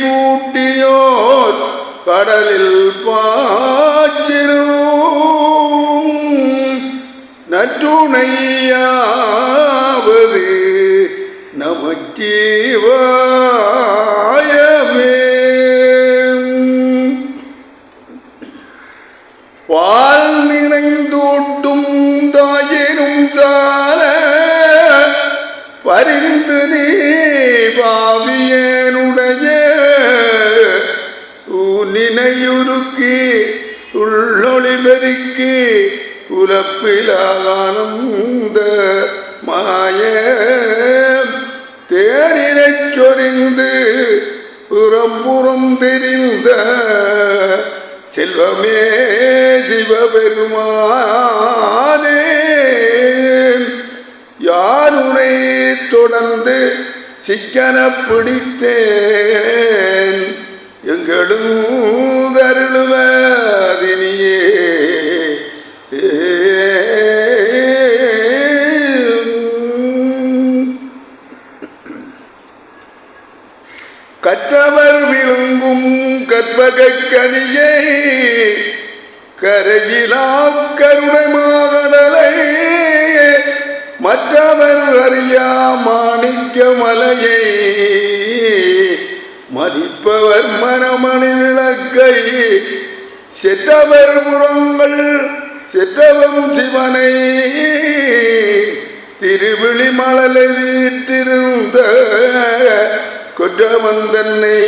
மூட்டியோர் கடலில் பாச்சிரும் நற்றுணையாவது நமக்கே உள்ளொளி பெருக்கி உலப்பிலானந்த மாய தேனினைச் சொரிந்து புறம்புறம் தெரிந்த செல்வமே சிவபெருமானே. யார் உனை தொடர்ந்து சிக்கன பிடித்தேன்? எங்களும் தருளுவதினியே கற்றவர் விழுங்கும் கற்பகக்கனியே கரையிலா கருணை மாகடலை மற்றவர் அறியா மாணிக்க மலையை மதிப்பவர் மனமணி விளக்கை. செற்றவர் புறங்கள் செற்றவம் சிவனை திருவிழி மழலை வீட்டிருந்த கொற்றவன் தன்னை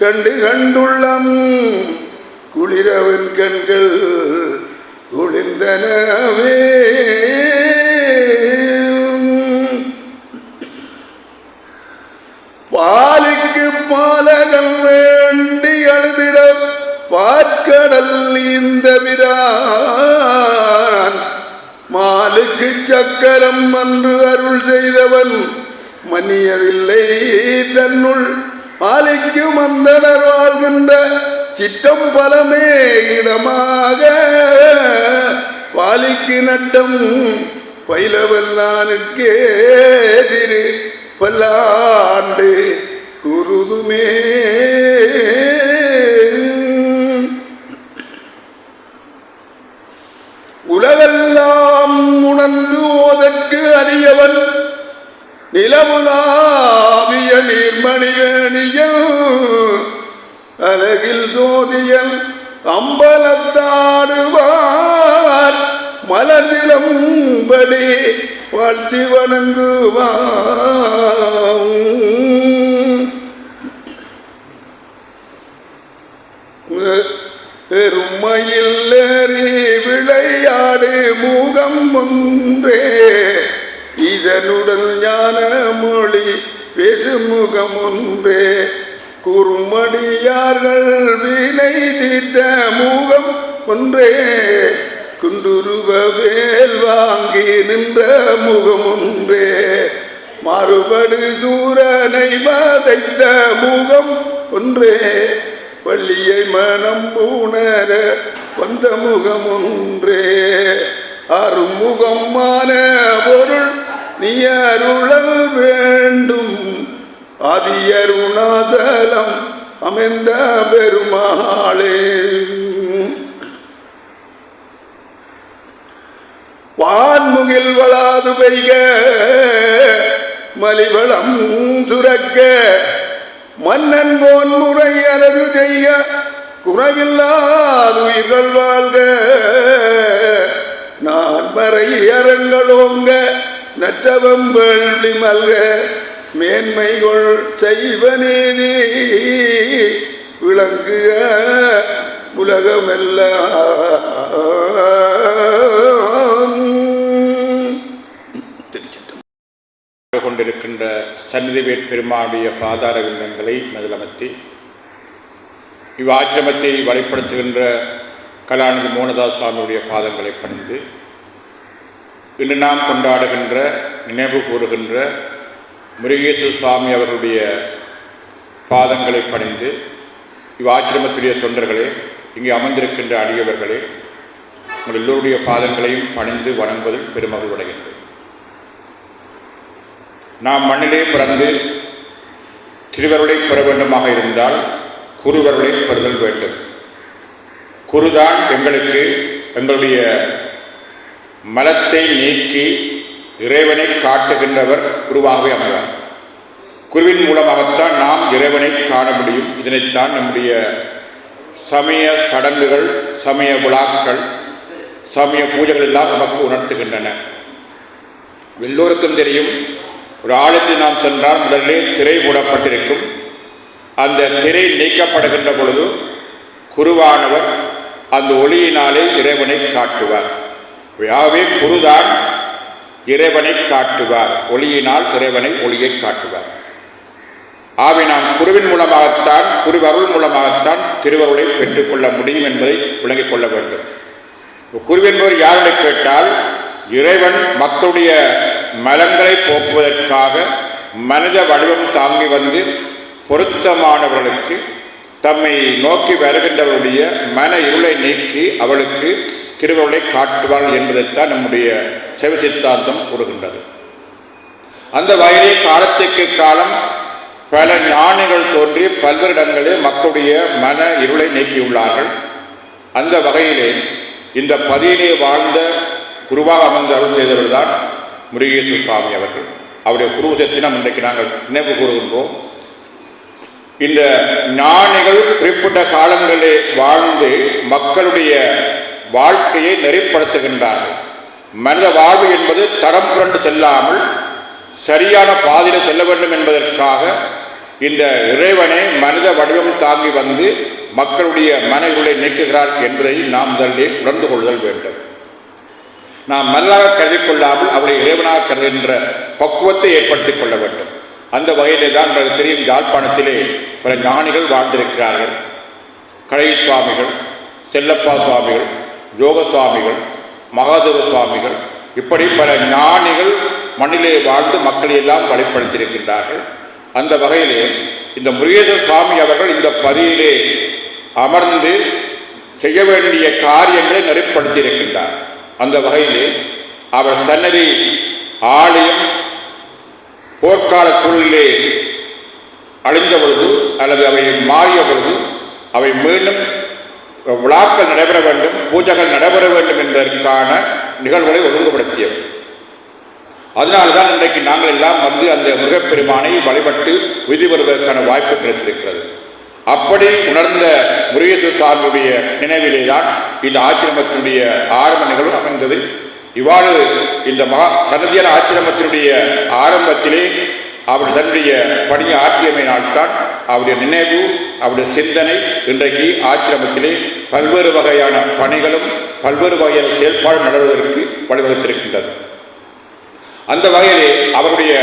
கண்டு கண்டுள்ளம். குளிரவன் கண்கள் குளிர்ந்தனவே. பாலுக்கு பாலகம் வேண்டி அழுதிட பாற்கடல் இந்த பிரான். மாலுக்கு சக்கரம் என்று அருள் செய்தவன் மன்னியதில்லை தன்னுள் மாலிக்கு மந்தனர் வாழ்கின்ற சிட்டம் பலமே இடமாக. வாலிக்கு நட்டம் பயிலவல்லானுக்கே திரு பல்லாண்டு குருதுமே. உலகெல்லாம் உணர்ந்து ஓதற்கு அறியவன் நிலமுலாவிய நீர்மணிவேணியன் அழகில் ஜோதியல் அம்பலத்தாடுவார். மலர்நிலம்படி வாழ்த்தி வணங்குவார். பெருமையில் ஏறி விளையாடு மூகம் ஒன்றே. ஈசனுடன் ஞான மொழி வெசுமுகம் ஒன்றே குறும்படியார்கள் வீணை தீர்த்த முகம் ஒன்றே. குண்டுருவ வேல் வாங்கி நின்ற முகம் ஒன்றே மாறுபடு சூரனை வதைத்த முகம் ஒன்றே. பள்ளியை மனம் பூணர வந்த முகம் ஒன்றே அருமுகமான பொருள் நீ அருளல் வேண்டும் அதியருணாசலம் அமைந்த பெருமாளே. வான்முகில் வளாது பெய்க மலிவளம் துறக்க. மன்னன் போன் முறை அலது செய்ய குறைவில்லாது உயிர்கள் வாழ்க. நான் மறை அரங்களோங்க நற்றவம் வேள்வி மல்க மேன்மைகள் செய்வ நீதி விளங்குக உலகமெல்லாம். கொண்டிருக்கின்ற சந்நிதிவேற் பெருமானுடைய பாதார விந்தங்களை மதிலமர்த்தி இவ்வாச்சிரமத்தை வழிப்படுத்துகின்ற கலாநிதி மோகனதாஸ் சுவாமியுடைய பாதங்களை பணிந்து இன்று நாம் கொண்டாடுகின்ற நினைவு கூறுகின்ற முருகேசு சுவாமி அவர்களுடைய பாதங்களை பணிந்து இவ் ஆச்சிரமத்துடைய தொண்டர்களே இங்கே அமர்ந்திருக்கின்ற அடியவர்களே உங்கள் எல்லோருடைய பாதங்களையும் பணிந்து வணங்குவதில் பெருமகள் நாம் மண்ணிலே பிறந்து திருவருளை பெற வேண்டுமாக இருந்தால் குருவருளை பெறுதல் வேண்டும். குருதான் எங்களுக்கு எங்களுடைய மலத்தை நீக்கி இறைவனை காட்டுகின்றவர் குருவாகவே அமைவார். குருவின் மூலமாகத்தான் நாம் இறைவனை காண முடியும். இதனைத்தான் நம்முடைய சமய சடங்குகள் சமய விழாக்கள் சமய பூஜைகள் எல்லாம் நமக்கு உணர்த்துகின்றன. எல்லோருக்கும் தெரியும் ஒரு ஆலயத்தில் நாம் சென்றால் முதலிலே திரை மூடப்பட்டிருக்கும். அந்த திரை நீக்கப்படுகின்ற பொழுது குருவானவர் அந்த ஒளியினாலே இறைவனை காட்டுவார். யாவே குருதான் இறைவனை காட்டுவார். ஒளியினால் இறைவனை ஒளியை காட்டுவார். ஆகவே நாம் குருவின் மூலமாகத்தான் குருவருள் மூலமாகத்தான் திருவருளை பெற்றுக்கொள்ள முடியும் என்பதை விளங்கிக் கொள்ள வேண்டும். குருவென்பவர் யாருடைய கேட்டால் இறைவன் மக்களுடைய மலங்களை போக்குவதற்காக மனித வடிவம் தாங்கி வந்து பொருத்தமானவர்களுக்கு தம்மை நோக்கி வருகின்றவருடைய மன இருளை நீக்கி அவளுக்கு திருவருளை காட்டுவாள் என்பதைத்தான் நம்முடைய சிவ சித்தாந்தம் கூறுகின்றது. அந்த வயலே காலத்துக்கு காலம் பல ஞானிகள் தோன்றி பல்வேறு இடங்களில் மக்களுடைய மன இருளை நீக்கியுள்ளார்கள். அந்த வகையிலே இந்த பதியிலே வாழ்ந்த குருவாக அமர்ந்து அருள் செய்தவர் தான் முருகேசு சுவாமி அவர்கள். அவருடைய குருவசத்தினம் இன்றைக்கு நாங்கள் நினைவு கூறுகின்றோம். இந்த ஞானிகள் குறிப்பிட்ட காலங்களிலே வாழ்ந்து மக்களுடைய வாழ்க்கையை நெறிப்படுத்துகின்றார்கள். மனித வாழ்வு என்பது தடம் புரண்டு செல்லாமல் சரியான பாதையில் செல்ல வேண்டும் என்பதற்காக இந்த இறைவனை மனித வடிவம் தாங்கி வந்து மக்களுடைய மனைவிகளை நீக்குகிறார் என்பதை நாம் முதலே உணர்ந்து கொள்ளுதல் வேண்டும். நாம் மல்லாக கருதி கொள்ளாமல் அவரை இறைவனாக கருதுகின்ற பக்குவத்தை ஏற்படுத்திக் கொள்ள வேண்டும். அந்த வகையிலே தான் நமக்கு தெரியும் யாழ்ப்பாணத்திலே பல ஞானிகள் வாழ்ந்திருக்கிறார்கள். கலை சுவாமிகள் செல்லப்பா சுவாமிகள் யோக சுவாமிகள் மகாதேவ சுவாமிகள் இப்படி பல ஞானிகள் மண்ணிலே வாழ்ந்து மக்களை எல்லாம் வழிப்படுத்தியிருக்கின்றார்கள். அந்த வகையிலே இந்த முருகேச சுவாமி அவர்கள் இந்த பதியிலே அமர்ந்து செய்ய வேண்டிய காரியங்களை நெறிப்படுத்தியிருக்கின்றார். அந்த வகையிலே அவர் சன்னதி ஆலயம் போர்க்கால சூழலிலே அழிந்த பொழுது அல்லது அவை மாறிய பொழுது அவை மீண்டும் விழாக்கள் நடைபெற வேண்டும் பூஜைகள் நடைபெற வேண்டும் என்பதற்கான நிகழ்வுகளை ஒழுங்குபடுத்தியவர். அதனால்தான் இன்றைக்கு நாங்கள் எல்லாம் வந்து அந்த முருகப்பெருமானை வழிபட்டு விதி வருவதற்கான வாய்ப்பு கிடைத்திருக்கிறது. அப்படி உணர்ந்த முருகேசு சாமியுடைய நினைவிலே தான் இந்த ஆச்சிரமத்தினுடைய ஆரம்ப நிகழ்வு அமைந்தது. இவ்வாறு இந்த மகா சன்னதியான ஆச்சிரமத்தினுடைய ஆரம்பத்திலே அவர் தன்னுடைய பணியை ஆற்றியமையினால்தான் அவருடைய நினைவு அவருடைய சிந்தனை இன்றைக்கு ஆச்சிரமத்திலே பல்வேறு வகையான பணிகளும் பல்வேறு வகையான செயல்பாடு நடவதற்கு வழிவகுத்திருக்கின்றது. அந்த வகையிலே அவருடைய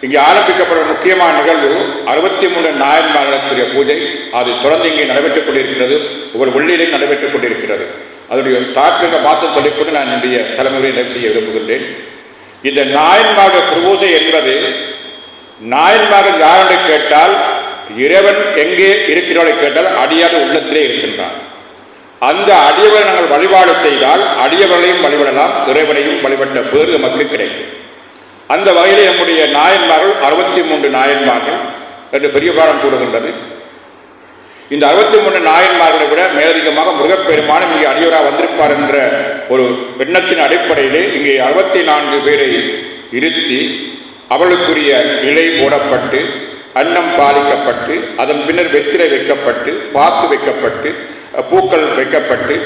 இங்கே ஆரம்பிக்கப்படும் முக்கியமான நிகழ்வு அறுபத்தி மூணு நாயன்மார்களுக்குரிய பூஜை. அது தொடர்ந்து இங்கே நடைபெற்றுக் கொண்டிருக்கிறது. ஒவ்வொரு உள்ளிலையும் நடைபெற்றுக் கொண்டிருக்கிறது. அதனுடைய தாத்மீக மாற்றம் சொல்லிக்கொண்டு நான் என்னுடைய தலைமுறையை நிறைவு செய்ய விரும்புகின்றேன். இந்த நாயன்மார்கள் பிரபூசை என்பது நாயன்மார்கள் யாரென்று கேட்டால் இறைவன் எங்கே இருக்கிறவளை கேட்டால் அடியாத உள்ளத்திலே இருக்கின்றான். அந்த அடியவரை நாங்கள் வழிபாடு செய்தால் அடியவர்களையும் வழிபடலாம் இறைவனையும் வழிபட்ட பேர் நமக்கு கிடைக்கும். அந்த வகையில் நம்முடைய நாயன்மார்கள் அறுபத்தி மூன்று நாயன்மார்கள் என்று பெரிய பாடம் கூறுகின்றது. இந்த அறுபத்தி மூன்று நாயன்மார்களை விட மேலதிகமாக முருகப்பெருமானும் இங்கே அடியோராக வந்திருப்பார் என்ற ஒரு எண்ணத்தின் அடிப்படையிலே இங்கே அறுபத்தி நான்கு பேரை இருத்தி அவளுக்குரிய இலை போடப்பட்டு அன்னம் பாலிக்கப்பட்டு அதன் பின்னர் வெத்திரை வைக்கப்பட்டு பாத்து வைக்கப்பட்டு பூக்கள் வைக்கப்பட்டு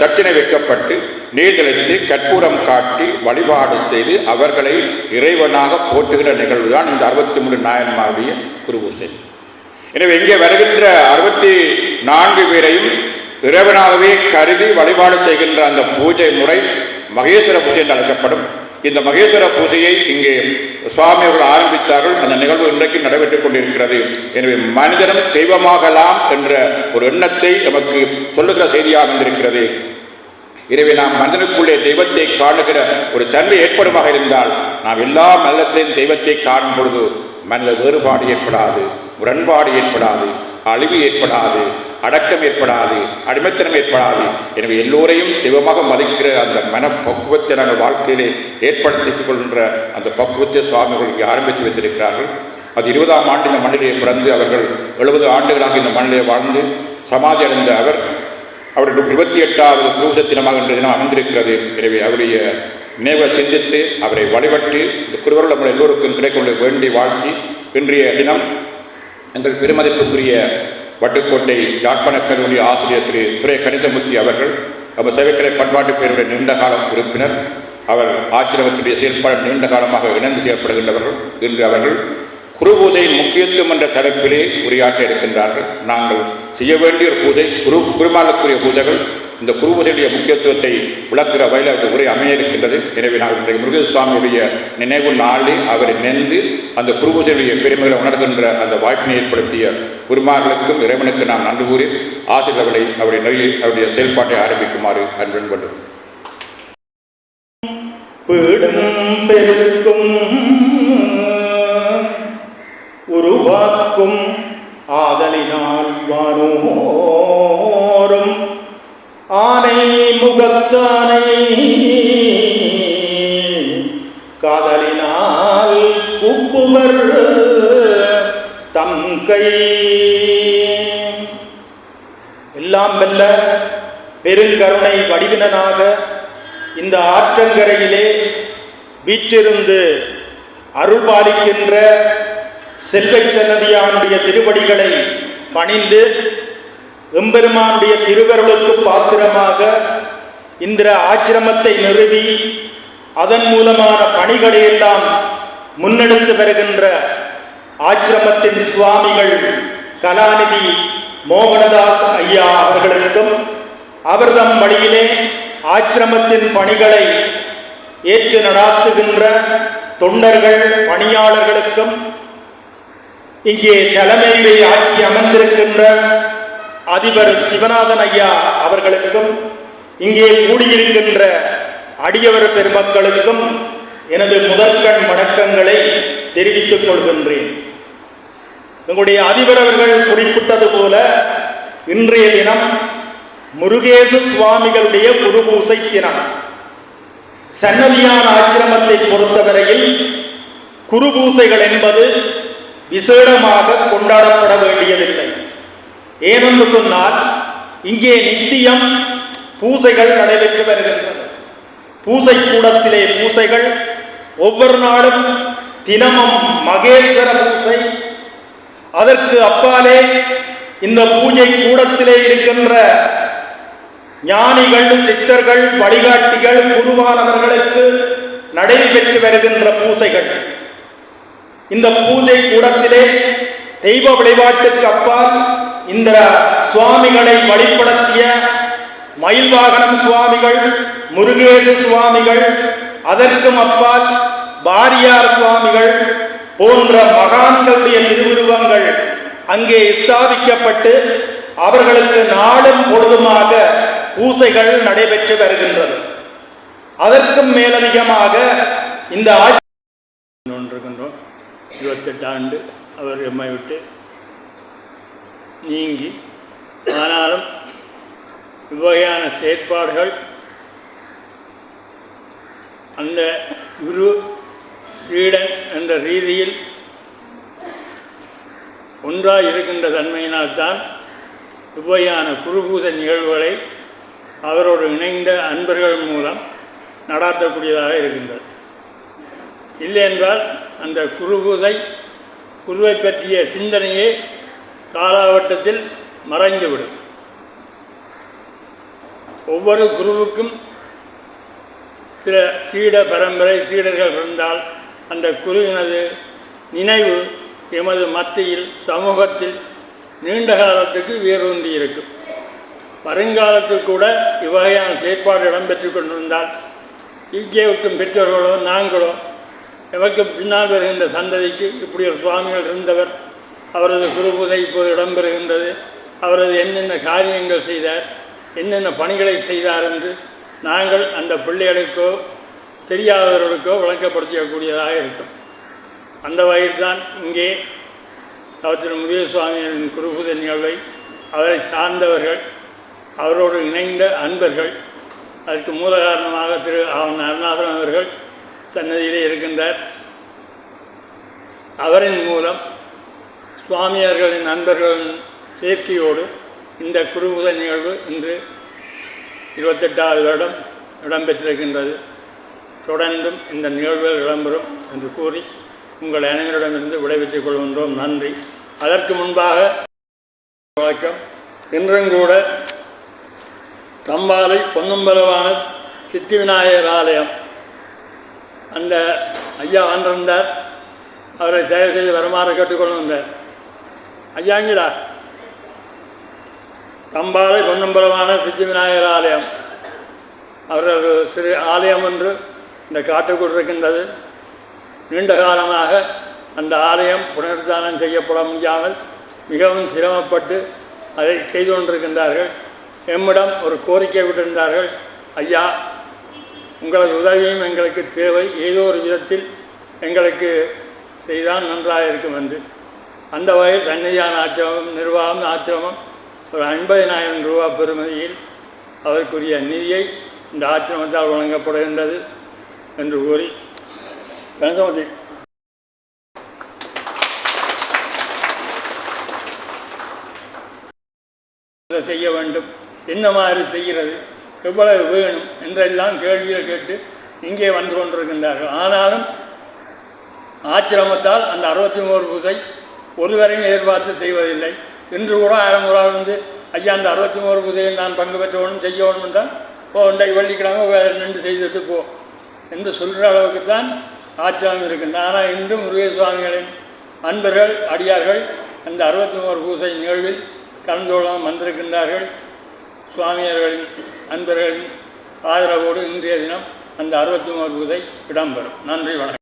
தட்டினை வைக்கப்பட்டு நீர் கற்பூரம் காட்டி வழிபாடு செய்து அவர்களை இறைவனாக போற்றுகிற நிகழ்வுதான் இந்த அறுபத்தி மூணு நாயன்மாருடைய குருபூசை. எனவே இங்கே வருகின்ற அறுபத்தி நான்கு பேரையும் இறைவனாகவே கருதி வழிபாடு செய்கின்ற அந்த பூஜை முறை மகேஸ்வர பூஜை என்று அழைக்கப்படும். இந்த மகேஸ்வர பூஜையை இங்கே சுவாமி அவர்கள் ஆரம்பித்தார்கள். அந்த நிகழ்வு இன்றைக்கு நடைபெற்றுக் கொண்டிருக்கிறது. எனவே மனிதனும் தெய்வமாகலாம் என்ற ஒரு எண்ணத்தை நமக்கு சொல்லுகிற செய்தியாக அமைந்திருக்கிறது எனவே நாம் மனிதனுக்குள்ளே தெய்வத்தை காணுகிற ஒரு தன்மை ஏற்படுமாக இருந்தால் நாம் எல்லா மனிதத்திலையும் தெய்வத்தை காணும் பொழுது மனித வேறுபாடு ஏற்படாது முரண்பாடு ஏற்படாது. அழிவு ஏற்படாது அடக்கம் ஏற்படாது அடிமைத்தனம் ஏற்படாது. எனவே எல்லோரையும் தெய்வமாக மதிக்கிற அந்த மனப்பக்குவத்தை நாங்கள் வாழ்க்கையிலே ஏற்படுத்திக் கொள்கின்ற அந்த பக்குவத்தை சுவாமிகள் இங்கே ஆரம்பித்து வைத்திருக்கிறார்கள். அது இருபதாம் ஆண்டு இந்த மண்ணிலே பிறந்து அவர்கள் எழுபது ஆண்டுகளாக இந்த மண்ணிலே வாழ்ந்து சமாதி அடைந்த அவர் அவருடைய இருபத்தி எட்டாவது குரூச தினமாக இன்றைய தினம் அமைந்திருக்கிறது. எனவே அவருடைய நினைவை சிந்தித்து அவரை வழிபட்டு இந்த குருவர்கள் நம்ம எல்லோருக்கும் கிடைக்க வேண்டி வாழ்த்தி இன்றைய தினம் எங்கள் பெருமதிப்புக்குரிய வட்டுக்கோட்டை யாழ்ப்பாண கல்லூரி ஆசிரியர் திரு துரை கணிசமூர்த்தி அவர்கள் அவர் சேவைக்கலை பண்பாட்டு பேருடைய நீண்ட காலம் உறுப்பினர் அவர் ஆச்சிரமத்துடைய செயல்பாடு நீண்ட காலமாக இணைந்து செயல்படுகின்றவர்கள் இன்று அவர்கள் குரு பூசையின் முக்கியத்துவம் என்ற தலைப்பிலே உரையாற்ற இருக்கின்றார்கள். நாங்கள் செய்ய வேண்டிய ஒரு பூஜை குரு குருமாலுக்குரிய பூஜைகள் இந்த குரு முக்கியத்துவத்தை விளக்குகிற வகையில் அவருடைய உரை அமைய இருக்கின்றது எனவே நான் இன்றைய முருகன் சுவாமியுடைய நினைவு நாளில் அவரை நினைந்து அந்த குருபூசையுடைய பெருமைகளை உணர்கின்ற அந்த வாய்ப்பினை ஏற்படுத்திய குருமார்களுக்கும் இறைவனுக்கு நாம் நன்றி கூறி ஆசிரியர்களை அவருடைய நிறைய அவருடைய செயல்பாட்டை ஆரம்பிக்குமாறு அன்பன் கொண்டு பெருக்கும் உருவாக்கும் ஆதலினால் வானோ முகத்தானை காதலினால் உப்புவர் தம் கை. எல்லாம் வெல்ல பெருங்கருணை வடிவினனாக இந்த ஆற்றங்கரையிலே வீற்றிருந்து அருள்பாலிக்கின்ற பாலிக்கின்ற சன்னதியானுடைய திருவடிகளை பணிந்து எம்பெருமானுடைய திருவருளுக்கு பாத்திரமாக இந்த ஆச்சிரமத்தை நிறுவி அதன் மூலமான பணிகளை எல்லாம் முன்னெடுத்து வருகின்ற ஆச்சிரமத்தின் சுவாமிகள் கலாநிதி மோகனதாஸ் ஐயா அவர்களுக்கும் அவர்தம் வழியிலே ஆச்சிரமத்தின் பணிகளை ஏற்று நடாத்துகின்ற தொண்டர்கள் பணியாளர்களுக்கும் இங்கே தலைமையிலே ஆக்கி அமர்ந்திருக்கின்ற அதிபர் சிவநாதன் ஐயா அவர்களுக்கும் இங்கே கூடியிருக்கின்ற அடியவர் பெருமக்களுக்கும் எனது முதற்கண் வணக்கங்களை தெரிவித்துக் கொள்கின்றேன். எங்களுடைய அதிபர் அவர்கள் குறிப்பிட்டது போல இன்றைய தினம் முருகேசு சுவாமிகளுடைய குருபூசை தினம். சன்னதியான ஆச்சிரமத்தை பொறுத்தவரையில் குருபூசைகள் என்பது விசேடமாக கொண்டாடப்பட வேண்டியதில்லை. ஏனென்று சொன்னால் இங்கே நித்தியம் பூசைகள் நடைபெற்று வருகின்றன. பூசை கூடத்திலே பூசைகள் ஒவ்வொரு நாளும் தினமும் மகேஸ்வர பூசை. அதற்கு அப்பாலே இந்த பூஜை கூடத்திலே இருக்கின்ற ஞானிகள் சித்தர்கள் வழிகாட்டிகள் குருவானவர்களுக்கு நடைபெற்று வருகின்ற பூசைகள். இந்த பூஜை கூடத்திலே தெய்வ வழிபாட்டுக்கு அப்பால் இந்த சுவாமிகளை வழிபடுத்திய மயில்வாகனம் சுவாமிகள் முருகேச சுவாமிகள் அதற்கும் அப்பால் பாரியார் சுவாமிகள் போன்ற மகான்களுடைய திருவுருவங்கள் அங்கே ஸ்தாபிக்கப்பட்டு அவர்களுக்கு நாளும் பொழுதுமாக பூசைகள் நடைபெற்று வருகின்றது. அதற்கும் மேலதிகமாக இந்த ஆட்சி கொண்டிருக்கின்றோம் இருபத்தெட்டு ஆண்டு அவர் எம்மை விட்டு நீங்கி ஆனாலும் இவ்வகையான செயற்பாடுகள் அந்த குரு ஸ்ரீடன் என்ற ரீதியில் ஒன்றாக இருக்கின்ற தன்மையினால்தான் இவ்வகையான குருபூசை நிகழ்வுகளை அவரோடு இணைந்த அன்பர்கள் மூலம் நடாத்தக்கூடியதாக இருக்கின்றது. இல்லையென்றால் அந்த குருபூசை குருவை பற்றிய சிந்தனையே காலாவட்டத்தில் மறைந்துவிடும். ஒவ்வொரு குருவுக்கும் சில சீட பரம்பரை சீடர்கள் இருந்தால் அந்த குருவினது நினைவு எமது மத்தியில் சமூகத்தில் நீண்ட காலத்துக்கு வேரூன்றி இருக்கும். வருங்காலத்தில் கூட இவ்வகையான செயற்பாடு இடம்பெற்று கொண்டிருந்தால் இங்கே விட்டும் பெற்றோர்களோ நாங்களோ எமக்கு பின்னால் வருகின்ற சந்ததிக்கு இப்படி ஒரு சுவாமிகள் இருந்தவர் அவரது குரு பூஜை இப்போது இடம்பெறுகின்றது அவரது என்னென்ன காரியங்கள் செய்தார் என்னென்ன பணிகளை செய்தார் என்று நாங்கள் அந்த பிள்ளைகளுக்கோ தெரியாதவர்களுக்கோ விளக்கப்படுத்தக்கூடியதாக இருக்கும். அந்த வகையில் தான் இங்கே அவற்றில் முருக சுவாமியின் குருபூத நிகழ்வை அவரை சார்ந்தவர்கள் அவரோடு இணைந்த அன்பர்கள் அதற்கு மூல காரணமாக திரு அவன் அருணாசன் அவர்கள் சன்னதியிலே இருக்கின்றார். அவரின் மூலம் சுவாமியார்களின் நண்பர்களின் சேர்க்கையோடு இந்த குருபூத நிகழ்வு இன்று இருபத்தெட்டாவது வருடம் இடம்பெற்றிருக்கின்றது. தொடர்ந்தும் இந்த நிகழ்வுகள் இடம்பெறும் என்று கூறி உங்கள் அனைவரிடமிருந்து விடைபெற்றுக் கொள்கின்றோம். நன்றி. அதற்கு முன்பாக வழக்கம் இன்றும் கூட தம்பாலை பொன்னம்பலவான சித்தி விநாயகர் ஆலயம் அந்த ஐயா வந்திருந்தார் அவரை தயவு செய்து வருமாறு கேட்டுக்கொண்டு வந்தார் ஐயாங்கிடா? தம்பாலை பொன்னம்பலமான சித்தி விநாயகர் ஆலயம். அவரது சிறு ஆலயம் ஒன்று இந்த காட்டுக்குள் இருக்கின்றது. நீண்ட காலமாக அந்த ஆலயம் புனருத்தானம் செய்யப்பட முடியாமல் மிகவும் சிரமப்பட்டு அதை செய்து கொண்டிருக்கின்றார்கள். எம்மிடம் ஒரு கோரிக்கை விட்டிருந்தார்கள். ஐயா உங்களது உதவியும் எங்களுக்கு தேவை. ஏதோ ஒரு விதத்தில் எங்களுக்கு செய்தால் நன்றாக இருக்கும் என்று. அந்த வகையில் சன்னிதியான ஆச்சிரமம் நிர்வாகம் ஆச்சிரமம் ஒரு ஐம்பதினாயிரம் ரூபா பெறுமதியில் அவருக்குரிய நிதியை இந்த ஆச்சிரமத்தால் வழங்கப்படுகின்றது என்று கூறி கணசமதி செய்ய வேண்டும். என்ன மாதிரி செய்கிறது? எவ்வளவு வேணும்? என்றெல்லாம் கேள்வியை கேட்டு இங்கே வந்து கொண்டிருக்கின்றார்கள். ஆனாலும் ஆச்சிரமத்தால் அந்த அறுபத்தி மூணு பூசை ஒருவரையும் எதிர்பார்த்து செய்வதில்லை. இன்று கூட ஆயிரம் ஒரு ஆள் வந்து ஐயா அந்த அறுபத்தி மூணு பூஜையில் நான் பங்கு பெற்றவனும் செய்யணும் என்றால் ஓ இன்றை வெள்ளிக்கிழமை வேறு நின்று செய்துட்டு போ. என்று சொல்கிற அளவுக்கு தான் ஆச்சாரம் இருக்கின்றன ஆனால் இன்று முருகே சுவாமிகளின் அன்பர்கள் அடியார்கள் அந்த அறுபத்தி மூணு பூசை நிகழ்வில் கலந்து கொள்ள வந்திருக்கின்றார்கள். சுவாமியர்களின் அன்பர்களின் ஆதரவோடு இன்றைய தினம் அந்த அறுபத்தி மூணு பூஜை இடம்பெறும். நன்றி வணக்கம்.